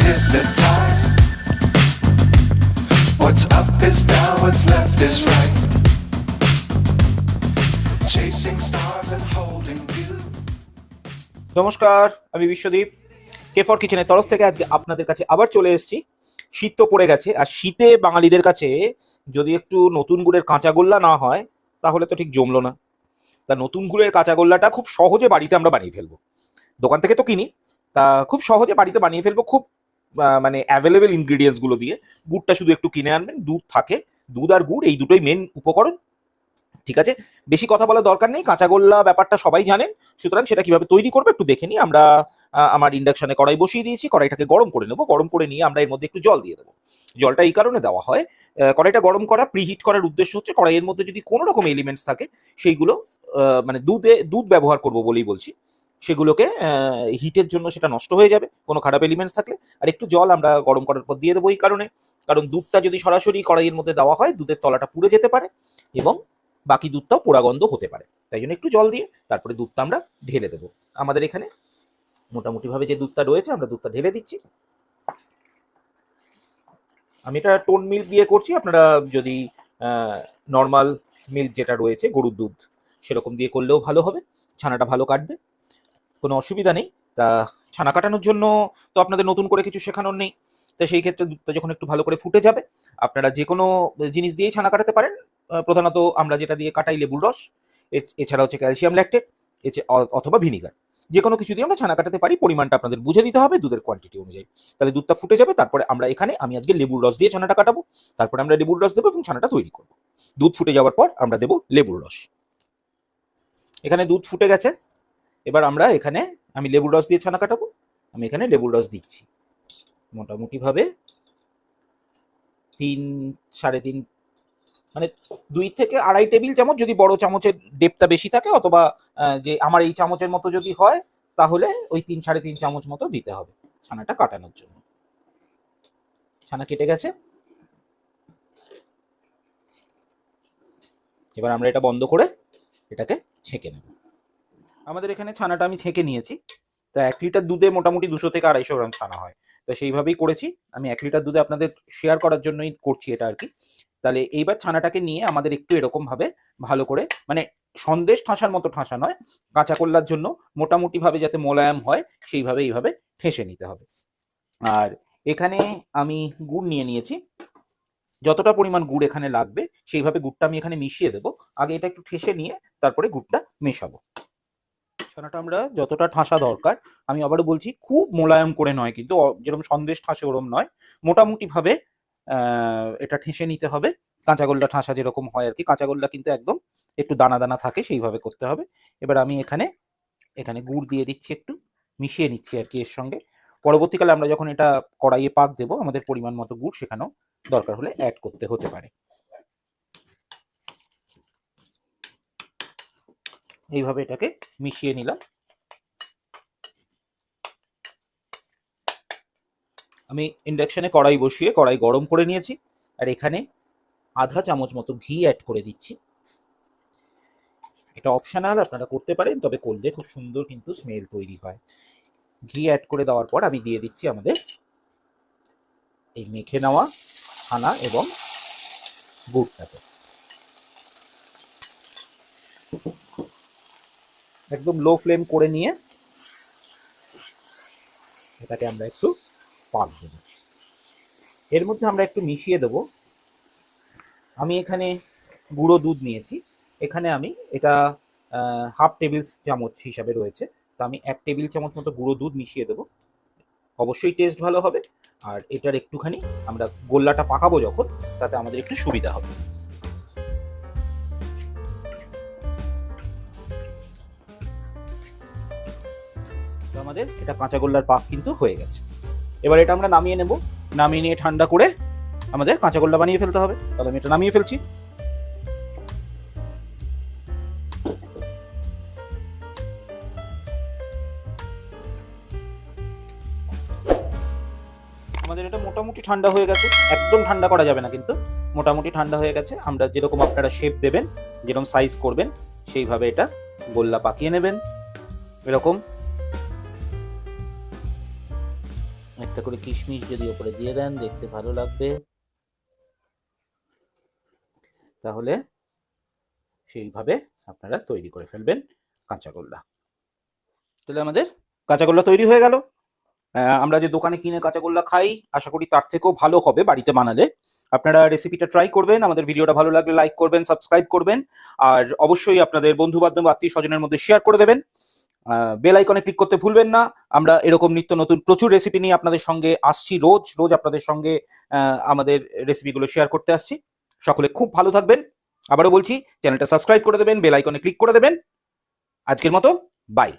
hypnotized. What's up is down, what's left is right. Chasing stars and holding you. নমস্কার আমি Biswadip K for কিচেনের তরফ থেকে আজকে আপনাদের কাছে আবার চলে এসেছি শীত তো পড়ে গেছে আর শীতে বাঙালিদের কাছে যদি একটু নতুন গুড়ের কাঁচা গোল্লা না হয় তাহলে তো ঠিক জমলো না তা নতুন গুড়ের কাঁচা গোল্লাটা খুব সহজে বাড়িতে আমরা বানিয়ে ফেলব দোকান থেকে তো কিনি তা খুব সহজে বাড়িতে বানিয়ে ফেলব খুব মানে অ্যাভেলেবেল ইনগ্রিডিয়েন্টসগুলো দিয়ে গুড়টা শুধু একটু কিনে আনবেন, দুধ থাকে, দুধ আর গুড়, এই দুটোই মেন উপকরণ। ঠিক আছে? বেশি কথা বলার দরকার নেই কাঁচাগোল্লা ব্যাপারটা সবাই জানেন। সুতরাং সেটা কীভাবে তৈরি করবে একটু দেখে নিই আমরা আমার ইন্ডাকশনে কড়াই বসিয়ে দিয়েছি, কড়াইটাকে গরম করে নেব। গরম করে নিয়ে আমরা এর মধ্যে একটু জল দিয়ে দেবো। জলটা এই কারণে দেওয়া হয় কড়াইটা গরম করা প্রিহিট করার উদ্দেশ্য হচ্ছে কড়াইয়ের মধ্যে যদি কোনো রকম এলিমেন্টস থাকে, সেইগুলো মানে দুধে, দুধ ব্যবহার করব বলেই বলছি। সেগুলোকে হিটের জন্য সেটা নষ্ট হয়ে যাবে। কোনো খারাপ এলিমেন্টস থাকলে আর একটু জল আমরা গরম করার পর দিয়ে দেবো এই কারণে। কারণ দুধটা যদি সরাসরি কড়াইয়ের মধ্যে দেওয়া হয়, দুধের তলাটা পুড়ে যেতে পারে এবং বাকি দুধটাও পোড়াগন্ধ হতে পারে। তাই জন্য একটু জল দিয়ে তারপরে দুধটা আমরা ঢেলে দেবো। আমাদের এখানে মোটামুটিভাবে যে দুধটা রয়েছে, আমরা দুধটা ঢেলে দিচ্ছি। আমি এটা টোন মিল্ক দিয়ে করছি। আপনারা যদি নর্মাল মিল্ক যেটা রয়েছে, গরুর দুধ, সেরকম দিয়ে করলেও ভালো হবে। ছানাটা ভালো কাটবে। কোনো অসুবিধা নেই। তা ছানা কাটানোর জন্য তো আপনাদের নতুন করে কিছু শেখানোর নেই। তো সেই ক্ষেত্রে দুধটা যখন একটু ভালো করে ফুটে যাবে, আপনারা যে কোনো জিনিস দিয়েই ছানা কাটাতে পারেন। প্রধানত আমরা যেটা দিয়ে কাটাই লেবুর রস এছাড়া হচ্ছে ক্যালসিয়াম ল্যাকটেট অথবা ভিনিগার। যে কোনো কিছু দিয়ে আমরা ছানা কাটাতে পারি, পরিমাণটা আপনাদের বুঝে দিতে হবে দুধের কোয়ান্টিটি অনুযায়ী। তাহলে দুধটা ফুটে যাবে, তারপরে আমরা এখানে আমি আজকে লেবুর রস দিয়ে ছানাটা কাটাবো, তারপরে আমরা লেবুর রস দেবো এবং ছানাটা তৈরি করব। দুধ ফুটে যাওয়ার পর আমরা দেবো লেবুর রস। এখানে দুধ ফুটে গেছে, এবার আমরা এখানে আমি লেবুর রস দিয়ে ছানা কাটাবো? আমি এখানে লেবুর রস দিচ্ছি। মোটামুটিভাবে তিন, সাড়ে তিন মানে দুই থেকে আড়াই টেবিল চামচ যদি বড় চামচের ডেপটা বেশি থাকে অথবা যে আমার এই চামচের মতো যদি হয়, তাহলে ওই তিন, সাড়ে তিন চামচ মতো দিতে হবে ছানাটা কাটানোর জন্য। ছানা কেটে গেছে। এবার আমরা এটা বন্ধ করে এটাকে ছেঁকে নেব। আমাদের এখানে ছানাটা আমি ছেঁকে নিয়েছি। তা এক লিটার দুধে মোটামুটি দুশো থেকে আড়াইশো গ্রাম ছানা হয়। তো সেইভাবেই করেছি। আমি এক লিটার দুধে আপনাদের শেয়ার করার জন্যই করছি এটা আর কি। তাহলে এইবার ছানাটাকে নিয়ে আমাদের একটু এরকম ভাবে ভালো করে মানে সন্দেশ ঠাসার মতো ঠাসা নয়, কাঁচা কল্লার জন্য মোটামুটিভাবে যাতে মোলায়েম হয়, সেইভাবে এইভাবে ঠেসে নিতে হবে। আর এখানে আমি গুড় নিয়ে নিয়েছি। যতটা পরিমাণ গুড় এখানে লাগবে, সেইভাবে গুড়টা আমি এখানে মিশিয়ে দেবো। আগে এটা একটু ঠেসে নিয়ে তারপরে গুড়টা মেশাবো। ছানাটা আমরা যতটা ঠাসা দরকার, আমি আবারও বলছি খুব মোলায়েম করে নয়, কিন্তু যেরকম সন্দেশ ঠাসে ওরম নয় মোটামুটি ভাবে এটা ঠেসে নিতে হবে। কাঁচাগোল্লা ঠাসা যেরকম হয় আর কি কাঁচাগোল্লা কিন্তু একদম একটু দানা দানা থাকে, সেইভাবে করতে হবে। এবার আমি এখানে এখানে গুড় দিয়ে দিচ্ছি একটু, মিশিয়ে নিচ্ছি আর কি এর সঙ্গে। পরবর্তীকালে আমরা যখন এটা কড়াইয়ে পাক দেবো, আমাদের পরিমাণ মতো গুড় সেখানেও দরকার হলে অ্যাড করতে হতে পারে। এইভাবে এটাকে মিশিয়ে নিলাম। আমি ইন্ডাকশনে কড়াই বসিয়ে কড়াই গরম করে নিয়েছি, আর এখানে আধা চামচ মতো ঘি অ্যাড করে দিচ্ছি। এটা অপশনাল আপনারা করতে পারেন, তবে করলে খুব সুন্দর কিন্তু স্মেল তৈরি হয়। ঘি অ্যাড করে দেওয়ার পর আমি দিয়ে দিচ্ছি আমাদের এই মেখে নেওয়া, ছানা এবং গুড়টাকে। একদম লো ফ্লেম করে নিয়ে এটাকে আমরা একটু পাক দেবো। এর মধ্যে আমরা একটু মিশিয়ে দেব। আমি এখানে গুঁড়ো দুধ নিয়েছি। এখানে আমি এটা হাফ টেবিল চামচ হিসাবে রয়েছে। তো আমি এক টেবিল চামচ মতো গুঁড়ো দুধ মিশিয়ে দেবো। অবশ্যই টেস্ট ভালো হবে। আর এটার একটুখানি আমরা গোল্লাটা পাকাবো যখন, তাতে আমাদের একটু সুবিধা হবে। আমাদের, এটা কাঁচা গোল্লার পাক কিন্তু হয়ে গেছে। এবার এটা আমরা নামিয়ে নেব। নামিয়ে নিয়ে ঠান্ডা করে আমাদের কাঁচা গোল্লা বানিয়ে ফেলতে হবে। তাহলে আমি এটা নামিয়ে ফেলছি। আমাদের এটা মোটামুটি ঠান্ডা হয়ে গেছে। একদম ঠান্ডা করা যাবে না কিন্তু। মোটামুটি ঠান্ডা হয়ে গেছে। আমরা যেরকম আপনারা শেপ দেবেন, যেরকম সাইজ করবেন, সেইভাবে এটা গোল্লা পাকিয়ে নেবেন। এরকম। একটা করে কিশমিশ যদি ওপরে দিয়ে দেন, দেখতে ভালো লাগবে। তাহলে সেইভাবে আপনারা তৈরি করে ফেলবেন কাঁচাগোল্লা তাহলে আমাদের কাঁচাগোল্লা তৈরি হয়ে গেল। আমরা যে দোকানে কিনে কাঁচাগোল্লা খাই, আশা করি তার থেকেও ভালো হবে বাড়িতে বানালে। আপনারা রেসিপিটা ট্রাই করবেন, আমাদের ভিডিওটা ভালো লাগলে লাইক করবেন সাবস্ক্রাইব করবেন, আর অবশ্যই আপনাদের বন্ধু বান্ধব আত্মীয় স্বজনের মধ্যে শেয়ার করে দেবেন। বেল আইকনে ক্লিক করতে ভুলবেন না। আমরা এরকম নিত্য নতুন প্রচুর রেসিপি নিয়ে আপনাদের সঙ্গে আসছি রোজ রোজ আপনাদের সঙ্গে আমাদের রেসিপিগুলো শেয়ার করতে আসছি। সকলে খুব ভালো থাকবেন। আবারও বলছি চ্যানেলটা সাবস্ক্রাইব করে দেবেন বেল আইকনে ক্লিক করে দেবেন। আজকের মতো বাই